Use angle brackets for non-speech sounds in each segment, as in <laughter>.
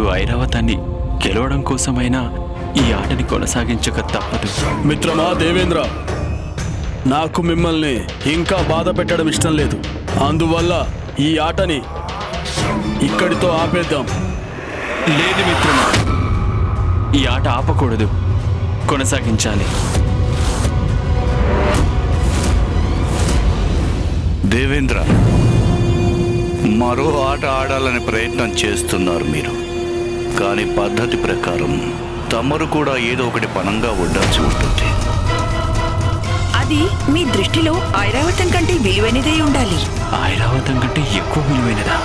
ఇప్పుడు ఐరావతాన్ని గెలవడం కోసమైనా ఈ ఆటని కొనసాగించక తప్పదు. మిత్రమా దేవేంద్ర నాకు మిమ్మల్ని ఇంకా బాధ పెట్టడం ఇష్టం లేదు. అందువల్ల ఈ ఆటని ఇక్కడితో ఆపేద్దాం. లేదు మిత్రమా. ఈ ఆట ఆపకూడదు. కొనసాగించాలి. దేవేంద్ర మరో ఆట ఆడాలని ప్రయత్నం చేస్తున్నారు మీరు. కానీ పద్ధతి ప్రకారం తమరు కూడా ఏదో ఒకటి పనంగా ఉండాల్సి ఉంటుంది. అది మీ దృష్టిలో ఐరావతం కంటే విలువైనదే ఉండాలి. ఐరావతం కంటే ఎక్కువ విలువైనదా?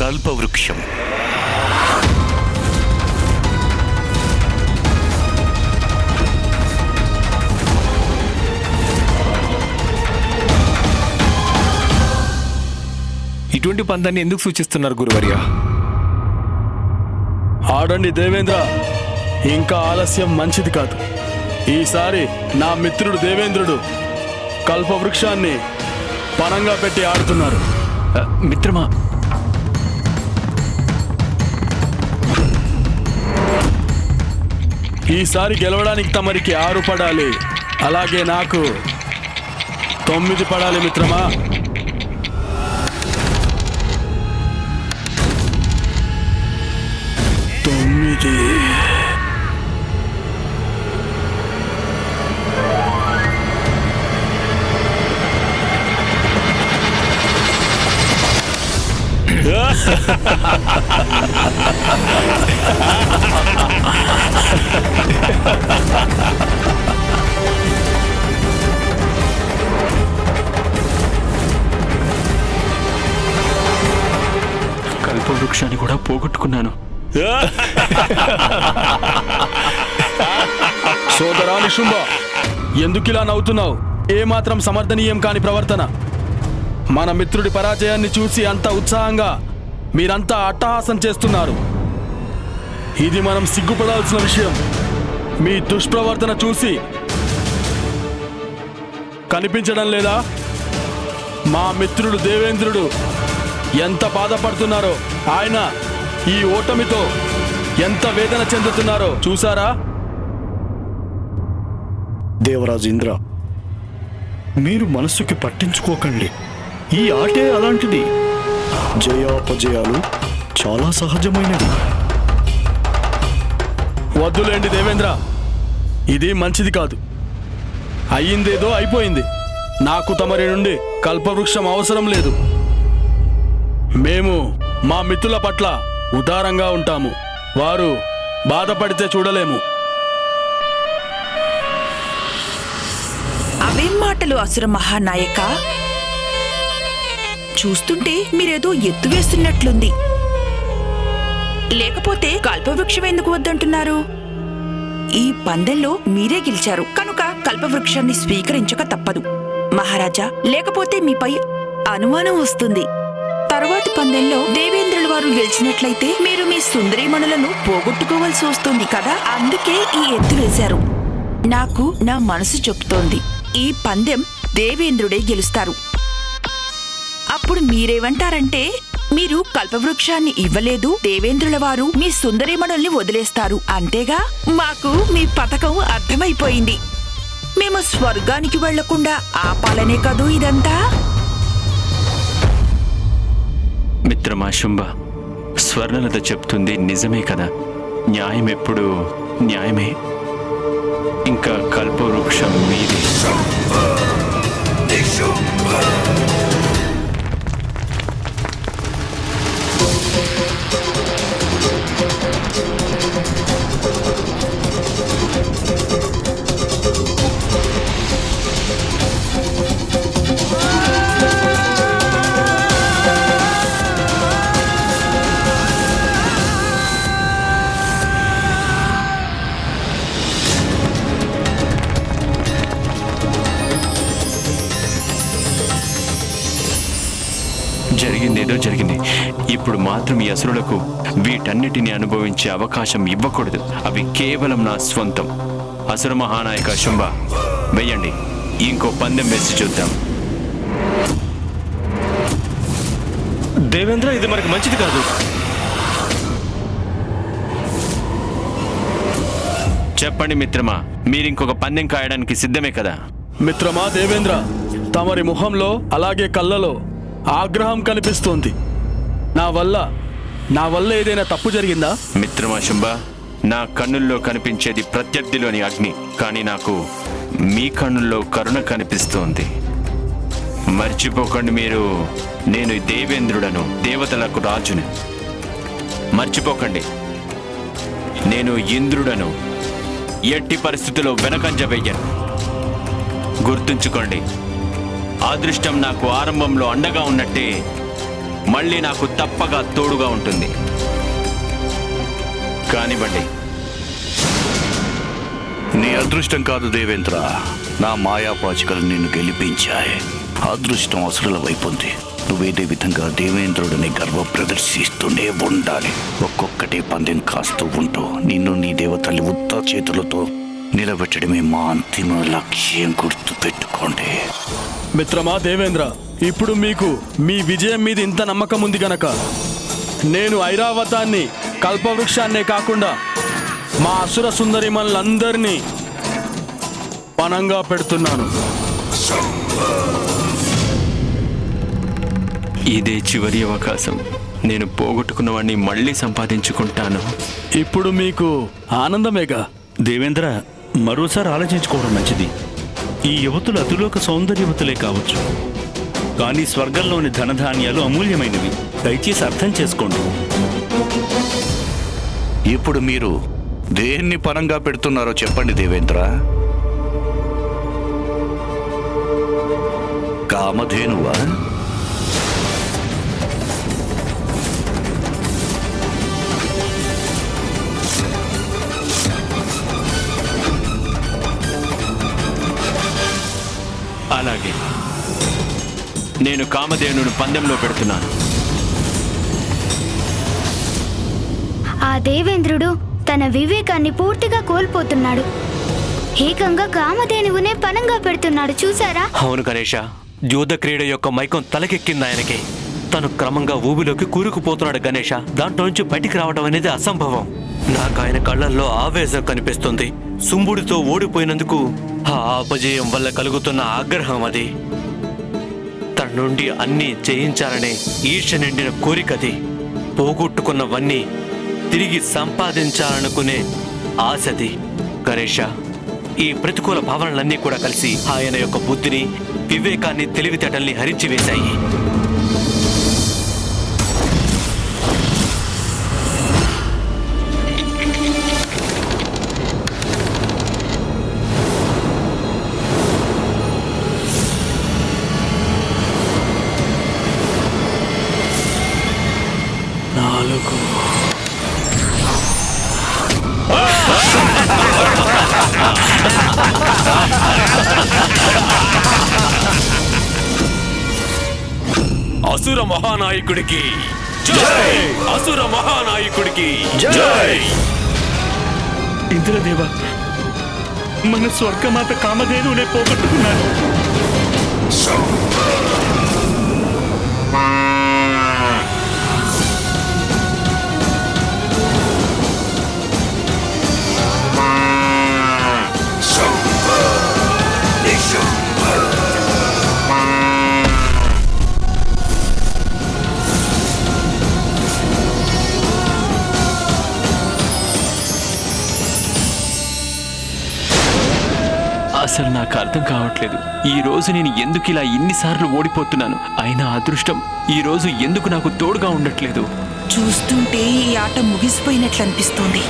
కల్పవృక్షం. ఇటువంటి పందాన్ని ఎందుకు సూచిస్తున్నారు గురువర్య? ఆడండి దేవేంద్ర. ఇంకా ఆలస్యం మంచిది కాదు. ఈసారి నా మిత్రుడు దేవేంద్రుడు కల్పవృక్షాన్ని పనంగా పెట్టి ఆడుతున్నారు. మిత్రమా? ఈసారి గెలవడానికి తమరికి ఆరు పడాలి. అలాగే నాకు తొమ్మిది పడాలి మిత్రమా? కల్పవృక్షాన్ని కూడా పోగొట్టుకున్నాను. సోదరాని శుంభ ఎందుకిలా నవ్వుతున్నావు? ఏమాత్రం సమర్థనీయం కాని ప్రవర్తన. మన మిత్రుడి పరాజయాన్ని చూసి అంత ఉత్సాహంగా మీరంతా అట్టహాసం చేస్తున్నారు. ఇది మనం సిగ్గుపడాల్సిన విషయం. మీ దుష్ప్రవర్తన చూసి. కనిపించడం లేదా? మా మిత్రుడు దేవేంద్రుడు ఎంత బాధపడుతున్నారో ఆయన ఈ ఓటమితో ఎంత వేదన చెందుతున్నారో చూసారా దేవరాజు ఇంద్ర మీరు మనస్సుకి పట్టించుకోకండి. ఈ ఆటే అలాంటిది. జయాపజయాలు చాలా సహజమైనవి. వద్దులేండి దేవేంద్ర. ఇది మంచిది కాదు. అయ్యిందేదో అయిపోయింది. నాకు తమరి నుండి కల్పవృక్షం అవసరం లేదు. మేము మా మిత్రుల పట్ల ఉదారంగా ఉంటాము. వారు బాధపడితే చూడలేము. అవేం మాటలు అసుర మహానాయక? చూస్తుంటే మీరేదో ఎత్తు వేస్తున్నట్లుంది. లేకపోతే కల్పవృక్షం ఎందుకు వద్దంటున్నారు? ఈ పందెంలో మీరే గెలిచారు. కనుక కల్పవృక్షాన్ని స్వీకరించక తప్పదు. మహారాజా లేకపోతే మీపై అనుమానం వస్తుంది. తరువాతి పందెంలో దేవేంద్రుల వారు గెలిచినట్లయితే మీరు మీ సుందరీమణులను పోగొట్టుకోవాల్సి వస్తుంది కదా? అందుకే ఈ ఎత్తు వేశారు. నాకు నా మనసు చెప్తోంది. ఈ పందెం దేవేంద్రుడే గెలుస్తారు. అప్పుడు మీరేమంటారంటే మీరు కల్పవృక్షాన్ని ఇవ్వలేదు దేవేంద్రుల వారు మీ సుందరీమణుల్ని వదిలేస్తారు. అంతేగా? మాకు మీ పథకం అర్థమైపోయింది. మేము స్వర్గానికి వెళ్ళకుండా ఆపాలనే కదూ ఇదంతా? మిత్రమా శుంభ స్వర్ణలత చెప్తుంది నిజమే కదా? న్యాయం ఎప్పుడు న్యాయమే. ఇంకా కల్పవృక్షం మీది. మాత్రం ఈ అసురులకు వీటన్నిటిని అనుభవించే అవకాశం ఇవ్వకూడదు. అవి కేవలం నా స్వంతం. అసుర మహానాయక శుంభ వెయ్యండి. ఇంకో పందెం వేసి చూద్దాం. దేవేంద్ర ఇది మనకి మంచిది కాదు. చెప్పండి మిత్రమా మీరు ఇంకొక పందెం కాయడానికి సిద్ధమే కదా? మిత్రమా దేవేంద్ర తమరి ముఖంలో అలాగే కళ్ళలో ఆగ్రహం కనిపిస్తోంది. నా వల్ల నా వల్ల ఏదైనా తప్పు జరిగిందా? మిత్రమా శుంభ నా కన్నుల్లో కనిపించేది ప్రత్యర్థిలోని అగ్ని కానీ నాకు మీ కన్నుల్లో కరుణ కనిపిస్తోంది. మర్చిపోకండి మీరు నేను దేవేంద్రుడను దేవతలకు రాజును. మర్చిపోకండి నేను ఇంద్రుడను ఎట్టి పరిస్థితుల్లో వెనకంజ వెయ్యను. గుర్తుంచుకోండి అదృష్టం నాకు ఆరంభంలో అండగా ఉన్నట్టే మళ్ళీ నాకు తప్పగా తోడుగా ఉంటుంది. కానివ్వండి. నీ అదృష్టం కాదు దేవేంద్ర. నా మాయాపాచికలు నిన్ను గెలిపించాయి. అదృష్టం అసురుల వైపు ఉంది. నువ్వేదే విధంగా దేవేంద్రుడిని గర్వ ప్రదర్శిస్తూనే ఉండాలి. ఒక్కొక్కటి పందెం కాస్తూ ఉంటూ నిన్ను నీ దేవతల్లి ఉత్త చేతులతో నిలబెట్టడమే మా అంతిమ లక్ష్యం గుర్తు పెట్టుకోండి. మిత్రమా దేవేంద్ర ఇప్పుడు మీకు మీ విజయం మీద ఇంత నమ్మకం ఉంది గనక. నేను ఐరావతాన్ని కల్పవృక్షాన్నే కాకుండా మా అసుర సుందరిమల్లందరినీ పనంగా పెడుతున్నాను. ఇదే చివరి అవకాశం. నేను పోగొట్టుకున్నవాడిని మళ్ళీ సంపాదించుకుంటాను. ఇప్పుడు మీకు ఆనందమేగా? దేవేంద్ర మరోసారి ఆలోచించుకోవడం మంచిది. ఈ యువతులు అతిలోక సౌందర్యవతులే కావచ్చు. కానీ స్వర్గంలోని ధనధాన్యాలు అమూల్యమైనవి. దయచేసి అర్థం చేసుకోండి. ఇప్పుడు మీరు దేన్ని పరంగా పెడుతున్నారో చెప్పండి దేవేంద్ర. కామధేనువా? నేను కామధేనును పందెంలో పెడుతున్నాను. ఆ దేవేంద్రుడు తన వివేకాన్ని పూర్తిగా కోల్పోతున్నాడు. ఏకంగా కామధేనువునే పనంగా పెడుతున్నాడు చూసారా అవును గణేష యుద్ధ క్రీడ యొక్క మైకం తలకెక్కింది ఆయనకి. తను క్రమంగా ఊబిలోకి కూరుకుపోతున్నాడు గణేష. దాంట్లో నుంచి బయటికి రావడం అనేది అసంభవం. నాకు ఆయన కళ్ళల్లో ఆవేశం కనిపిస్తుంది. సుంబుడితో ఓడిపోయినందుకు ఆ అపజయం వల్ల కలుగుతున్న ఆగ్రహం అది. నుండి అన్నీ చేయించాలనే ఈర్ష నిండిన కోరికది పోగొట్టుకున్నవన్నీ తిరిగి సంపాదించాలనుకునే ఆశది గణేష ఈ ప్రతికూల భావనలన్నీ కూడా కలిసి ఆయన యొక్క బుద్ధిని వివేకాన్ని తెలివితేటల్ని హరించివేశాయి. మహానాయకుడికి. జై! అసుర మహానాయకుడికి. జై! ఇంద్రదేవ మన స్వర్గమాత కామధేనునే పోగొట్టుకున్నాను. అసలు నాకు అర్థం కావట్లేదు. ఈ రోజు నేను ఎందుకు ఇలా ఇన్నిసార్లు ఓడిపోతున్నాను? అయినా అదృష్టం ఈ రోజు ఎందుకు నాకు తోడుగా ఉండట్లేదు? చూస్తుంటే ఈ ఆట ముగిసిపోయినట్లు అనిపిస్తోంది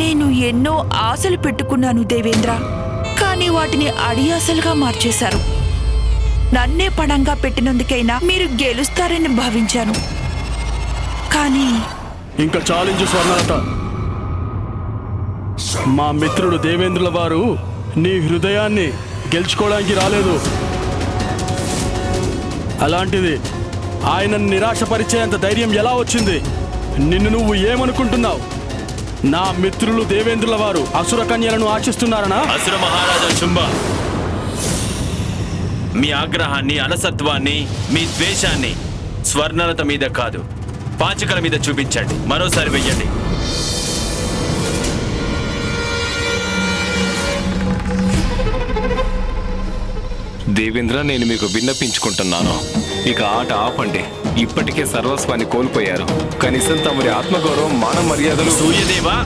నేను ఎన్నో ఆశలు పెట్టుకున్నాను దేవేంద్ర కానీ వాటిని అడియాసలుగా మార్చేశారు. నన్నే పడంగా పెట్టినందుకైనా మీరు గెలుస్తారని భావించాను. కానీ ఇంకా చాలించు స్వర్ణలత. మా మిత్రుడు దేవేంద్రుల వారు నీ హృదయాన్ని గెలుచుకోవడానికి రాలేదు. అలాంటిది ఆయన నిరాశపరిచేంత ధైర్యం ఎలా వచ్చింది? నిన్ను నువ్వు ఏమనుకుంటున్నావు? నా మిత్రులు దేవేంద్రుల వారు అసుర కన్యలను ఆశిస్తున్నారనా? అసుర మహారాజా శుంభ మీ ఆగ్రహాన్ని అలసత్వాన్ని మీ ద్వేషాన్ని స్వర్ణలత మీద కాదు పాచికల మీద చూపించండి. మరోసారి వెయ్యండి. దేవేంద్ర నేను మీకు విన్నపించుకుంటున్నాను. ఇక ఆట ఆపండి. ఇప్పటికే సర్వస్వాన్ని కోల్పోయారు. కనీసం తమరి ఆత్మగౌరవం మాన మర్యాదలు సూర్యదేవా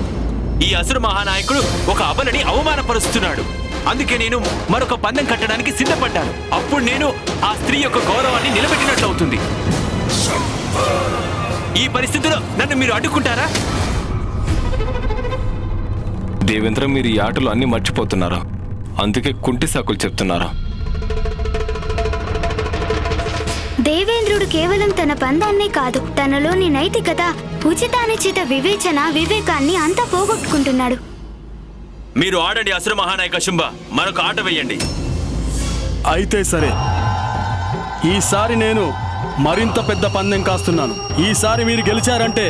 ఈ అసురు మహానాయకుడు ఒక అబలని అవమానపరుస్తున్నాడు. అందుకే నేను మరొక పందెం కట్టడానికి సిద్ధపడ్డాను. అప్పుడు నేను ఆ స్త్రీ యొక్క గౌరవాన్ని నిలబెట్టినట్లు అవుతుంది ఈ పరిస్థితిలో నన్ను మీరు అడ్డుకుంటారా? దేవేంద్ర మీరు ఈ ఆటలు అన్ని మర్చిపోతున్నారు. అందుకే కుంటి సాకులు చెప్తున్నారు. దేవేంద్రుడు కేవలం తన పందాన్నే కాదు తనలోని నైతికత ఉచితానుచిత వివేచన వివేకాన్ని అంతా పోగొట్టుకుంటున్నాడు. మీరు ఆడండి అసుర మహానాయక శుంభ మరొక ఆట వేయండి. అయితే సరే. ఈసారి నేను మరింత పెద్ద పందెం కాస్తున్నాను. ఈసారి మీరు గెలిచారంటే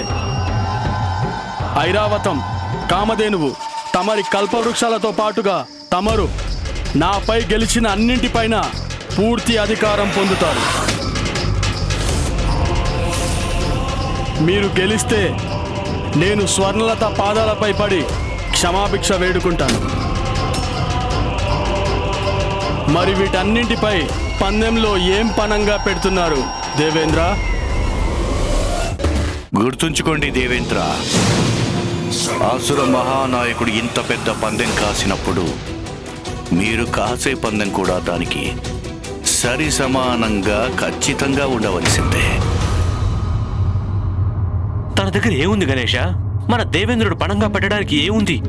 ఐరావతం కామధేనువు తమరి కల్పవృక్షాలతో పాటుగా తమరు నాపై గెలిచిన అన్నింటిపైన పూర్తి అధికారం పొందుతారు. మీరు గెలిస్తే నేను స్వర్ణలత పాదాలపై పడి క్షమాభిక్ష వేడుకుంటాను. మరి వీటన్నింటిపై పందెంలో ఏం పనంగా పెడుతున్నారు దేవేంద్ర? గుర్తుంచుకోండి దేవేంద్ర ఆసుర మహానాయకుడు ఇంత పెద్ద పందెం కాసినప్పుడు మీరు కాసే పందెం కూడా దానికి సరి సమానంగా ఖచ్చితంగా ఉండవలసిందే. తన దగ్గర ఏముంది గణేష? మన దేవేంద్రుడు పణంగా పెట్టడానికి ఏముంది?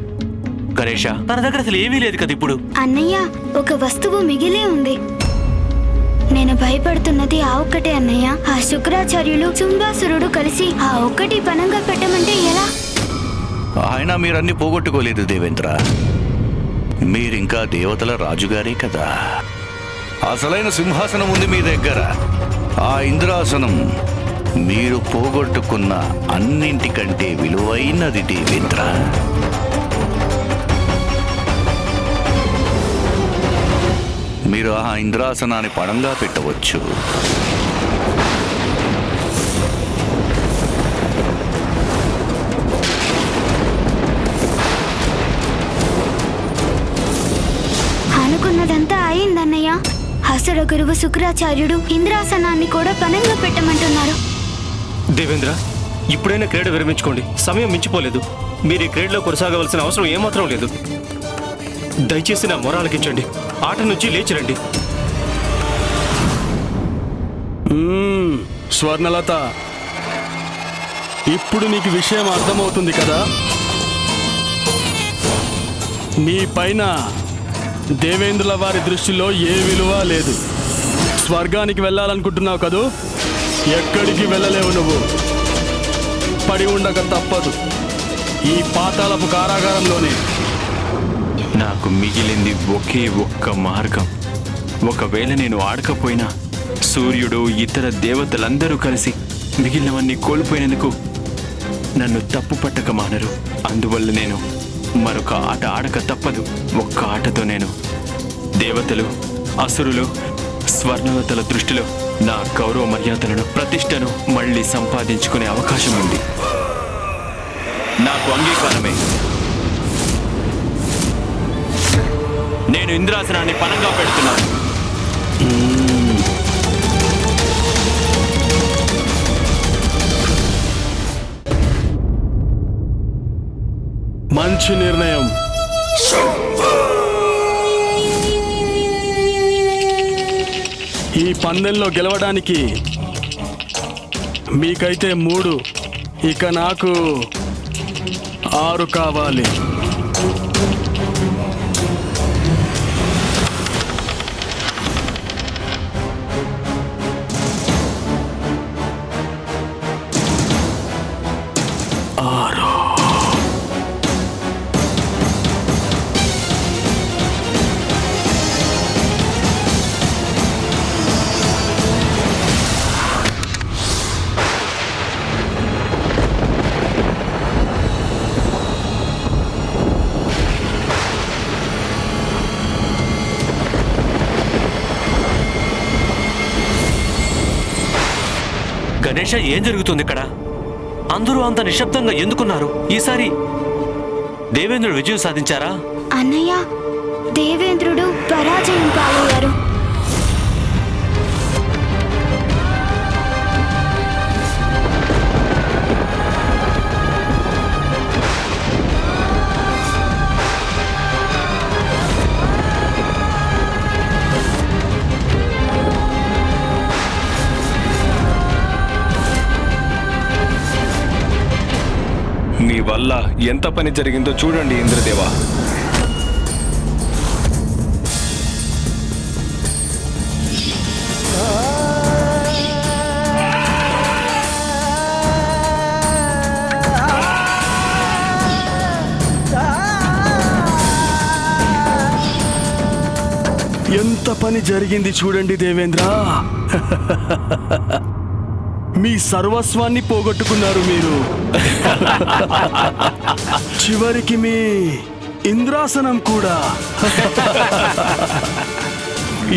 గణేష తన దగ్గర అసలు ఏమీ లేదు కదా ఇప్పుడు. అన్నయ్య ఒక వస్తువు మిగిలే ఉంది. నేను భయపడుతున్నది ఆ ఒక్కటే అన్నయ్య. ఆ శుక్రాచార్యులు చుంబాసురుడు కలిసి ఆ ఒక్కటి పనంగా పెట్టమంటే ఎలా? ఆయన మీరన్నీ పోగొట్టుకోలేదు దేవేంద్ర. మీరింకా దేవతల రాజుగారే కదా. అసలైన సింహాసనం ఉంది మీ దగ్గర. ఆ ఇంద్రాసనం మీరు పోగొట్టుకున్న అన్నింటికంటే విలువైనది దేవేంద్ర. మీరు ఆ ఇంద్రాసనాన్ని పడంగా పెట్టవచ్చు. అనుకున్నదంతా అయిందన్నయ్య. అసుర గురువు శుక్రాచార్యుడు ఇంద్రాసనాన్ని కూడా పనంగా పెట్టమంటున్నారు. దేవేంద్ర ఇప్పుడైనా క్రీడ విరమించుకోండి. సమయం మించిపోలేదు. మీరు ఈ క్రీడలో కొనసాగవలసిన అవసరం ఏమాత్రం లేదు. దయచేసి నా మొరాలకించండి. ఆట నుంచి లేచిరండి. స్వర్ణలత ఇప్పుడు నీకు విషయం అర్థమవుతుంది కదా? నీ పైన దేవేంద్రుల వారి దృష్టిలో ఏ విలువ లేదు. స్వర్గానికి వెళ్ళాలనుకుంటున్నావు కదూ? ఎక్కడికి వెళ్ళలేవు నువ్వు. పడి ఉండక తప్పదు. ఈ పాతాలపు కారాగారంలోనే. నాకు మిగిలింది ఒకే ఒక్క మార్గం. ఒకవేళ నేను ఆడకపోయినా సూర్యుడు ఇతర దేవతలందరూ కలిసి మిగిలినవన్నీ కోల్పోయినందుకు నన్ను తప్పు పట్టక మానరు. అందువల్ల నేను మరొక ఆట ఆడక తప్పదు. ఒక్క ఆటతో నేను దేవతలు అసురులు స్వర్ణవతల దృష్టిలో నా గౌరవ మర్యాదలను ప్రతిష్టను మళ్ళీ సంపాదించుకునే అవకాశం ఉంది. నాకు అంగీకారమే. నేను ఇంద్రాసనాన్ని పనంగా పెడుతున్నాను. మంచి నిర్ణయం. ఈ పందెంలో గెలవడానికి మీకైతే మూడు. ఇక నాకు ఆరు కావాలి. గణేష ఏం జరుగుతుంది ఇక్కడ? అందరూ అంత నిశ్శబ్దంగా ఎందుకున్నారు? ఈసారి దేవేంద్రుడు విజయం సాధించారా? అన్నయ్య దేవేంద్రుడు పరాజయం పాలయ్యారు వల్ల ఎంత పని జరిగిందో చూడండి ఇంద్రదేవ. ఎంత పని జరిగింది చూడండి దేవేంద్ర. <laughs> మీ సర్వస్వాన్ని పోగొట్టుకున్నారు మీరు. చివరికి మీ ఇంద్రాసనం కూడా.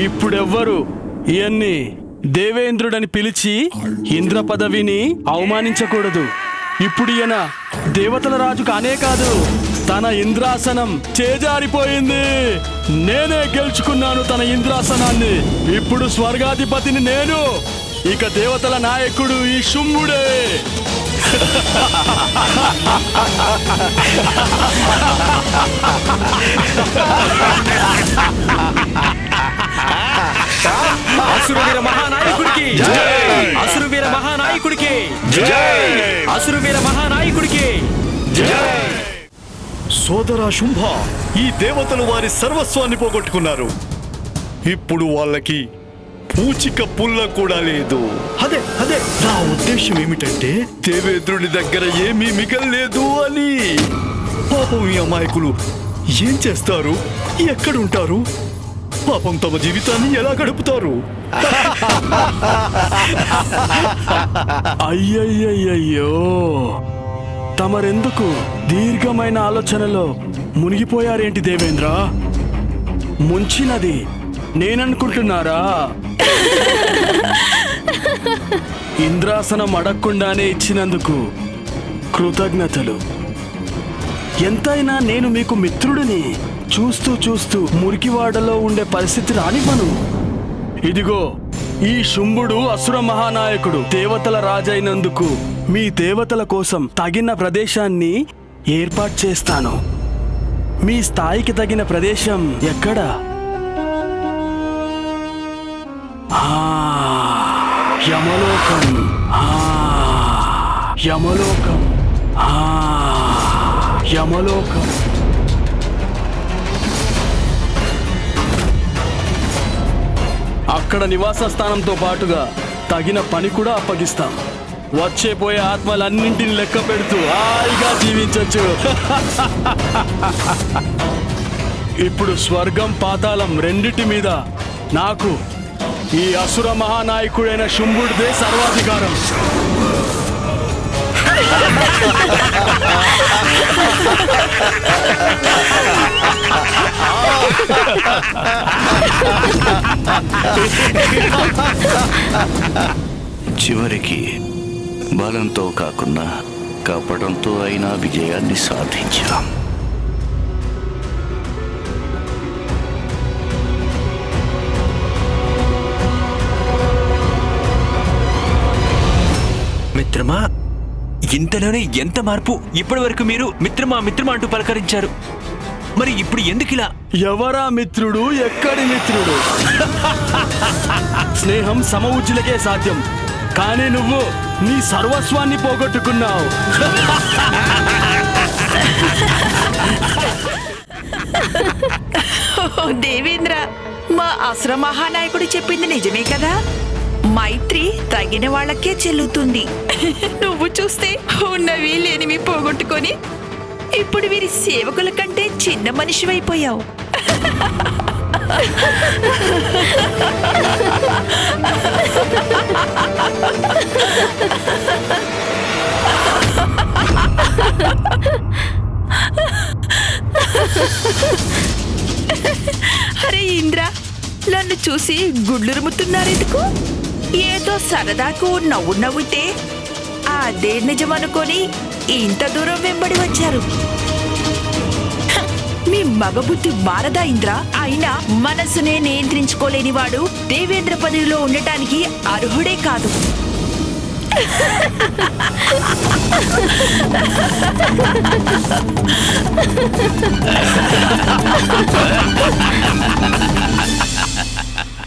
ఇప్పుడెవ్వరు ఇవన్నీ దేవేంద్రుడని పిలిచి ఇంద్ర పదవిని అవమానించకూడదు. ఇప్పుడు ఈయన దేవతల రాజు కానే కాదు తన ఇంద్రాసనం చేజారిపోయింది. నేనే గెలుచుకున్నాను తన ఇంద్రాసనాన్ని. ఇప్పుడు స్వర్గాధిపతిని నేను ఇక దేవతల నాయకుడు ఈ శుంభుడే. అసురవీర మహానాయకుడికి. అసురవీర మహానాయకుడికి. అసురవీర మహానాయకుడికి. సోదరా శుంభ ఈ దేవతలు వారి సర్వస్వాన్ని పోగొట్టుకున్నారు. ఇప్పుడు వాళ్ళకి పూచిక పుల్ల కూడా లేదు. అదే అదే. నా ఉద్దేశం ఏమిటంటే దేవేంద్రుడి దగ్గర ఏమీ మిగల్లేదు అని. పాపం ఈ అమాయకులు ఏం చేస్తారు? ఎక్కడుంటారు? పాపం తమ జీవితాన్ని ఎలా గడుపుతారు? అయ్యయ్యయ్యయ్యో. తమరెందుకు దీర్ఘమైన ఆలోచనలో మునిగిపోయారేంటి దేవేంద్ర? ముంచినది నేననుకుంటున్నారా? ఇంద్రాసనం అడగకుండానే ఇచ్చినందుకు కృతజ్ఞతలు. ఎంతైనా నేను మీకు మిత్రుడిని. చూస్తూ చూస్తూ మురికివాడలో ఉండే పరిస్థితి రానివ్వను ఇదిగో ఈ శుంభుడు అసుర మహానాయకుడు దేవతల రాజైనందుకు మీ దేవతల కోసం తగిన ప్రదేశాన్ని ఏర్పాటు చేస్తాను. మీ స్థాయికి తగిన ప్రదేశం ఎక్కడ? యమలోకం. ఆ, యమలోకం. ఆ, యమలోకం. అక్కడ నివాస స్థానంతో పాటుగా తగిన పని కూడా అప్పగిస్తాం. వచ్చే పోయే ఆత్మలన్నింటిని లెక్క పెడుతూ హాయిగా జీవించచ్చు. <laughs> ఇప్పుడు స్వర్గం పాతాళం రెండిటి మీద నాకు ఈ అసుర మహానాయకుడైన శుంభుడిదే సర్వాధికారం. చివరికి బలంతో కాకుండా కాపడంతో అయినా విజయాన్ని సాధించాం. మిత్రమా? ఇంతలోనే ఎంత మార్పు? ఇప్పటి వరకు మీరు మిత్రమా మిత్రమా అంటూ పలకరించారు. మరి ఇప్పుడు ఎందుకు ఇలా? ఎవరా మిత్రుడు? ఎక్కడి మిత్రుడు? స్నేహం సమవుజ్జులకే సాధ్యం. కానీ నువ్వు నీ సర్వస్వాన్ని పోగొట్టుకున్నావు. ఓ దేవేంద్ర మా అసుర మహానాయకుడు చెప్పింది నిజమే కదా? మైత్రి తగిన వాళ్ళకే చెల్లుతుంది. <laughs> నువ్వు చూస్తే ఉన్నవి లేనివి పోగొట్టుకొని ఇప్పుడు వీరి సేవకుల కంటే చిన్న మనిషివైపోయావు అరే ఇంద్ర నన్ను చూసి గుడ్లురుముతున్నారు ఎందుకు ఏదో సరదాకు నవ్వు నవ్వితే అదే నిజమనుకొని ఇంత దూరం వెంబడి వచ్చారు. మీ మగబుద్ధి మారదా ఇంద్ర? అయినా మనసునే నియంత్రించుకోలేని వాడు దేవేంద్ర పదవిలో ఉండటానికి అర్హుడే కాదు.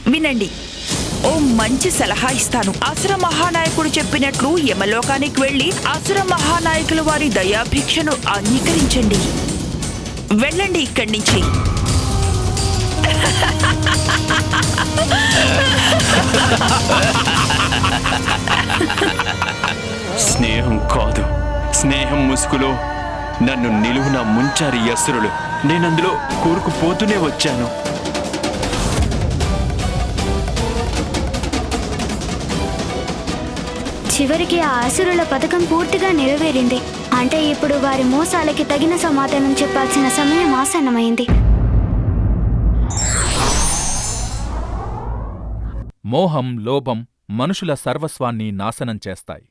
వినండి. ఓ మంచి సలహా ఇస్తాను. అసుర మహానాయకుడు చెప్పినట్లు యమలోకానికి వెళ్ళి అసుర మహానాయకుల వారి దయాభిక్షను అంగీకరించండి. వెళ్ళండి ఇక్కడి నుంచి. స్నేహం కాదు. స్నేహం ముసుగులో. నన్ను నిలువున ముంచారు ఈ అసురులు. నేనందులో కూరుకుపోతూనే వచ్చాను. చివరికి ఆ అసురుల పథకం పూర్తిగా నెరవేరింది. అంటే ఇప్పుడు వారి మోసాలకి తగిన సమాధానం చెప్పాల్సిన సమయం ఆసన్నమైంది. మోహం లోభం మనుషుల సర్వస్వాన్ని నాశనం చేస్తాయి.